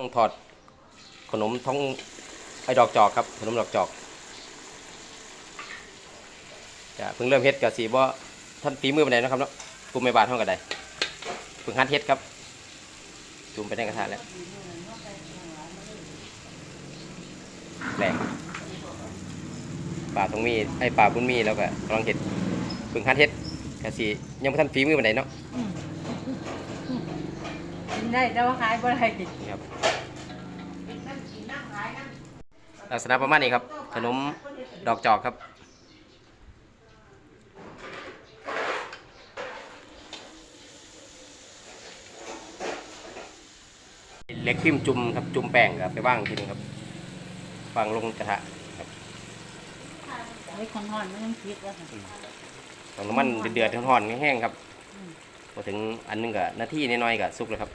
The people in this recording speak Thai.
ต้องถอดขนมท้องไอ้ดอกจอกครับ ขนมดอกจอกจะเพิ่งเริ่มเฮ็ดกับสีบ่ท่านฝีมือไปไหนใดนาะครับเนาะกลุ่มไม่บาทเท่ากันใดเพิ่งหัดเฮ็ดครับ จุ่มไปในกระทะแล้วแรงป่าตรงมีไอ้ป่าบุญมีแล้วก็กำลังเฮ็ดเพิ่งหัดเฮ็ดกับสียังไม่ทันฝีมือไปไหนใดเนาะกินได้แต่ว่าขายบ่ได้นี่ครับ ลักษณะประมาณนี้ครับ ขนมดอกจอกครับเล็กพิมพ์จุ่มครับจุ่มแป้งครับไปว่างทีนึงครับวางลงกระทะครับไอ้คนห่อนมันยังคิดว่าค่ะตอนน้ำมันเดือดๆร้อนๆแห้งๆครับพอถึงอันหนึงก็นาทีน้อยๆก็สุกแล้วครับ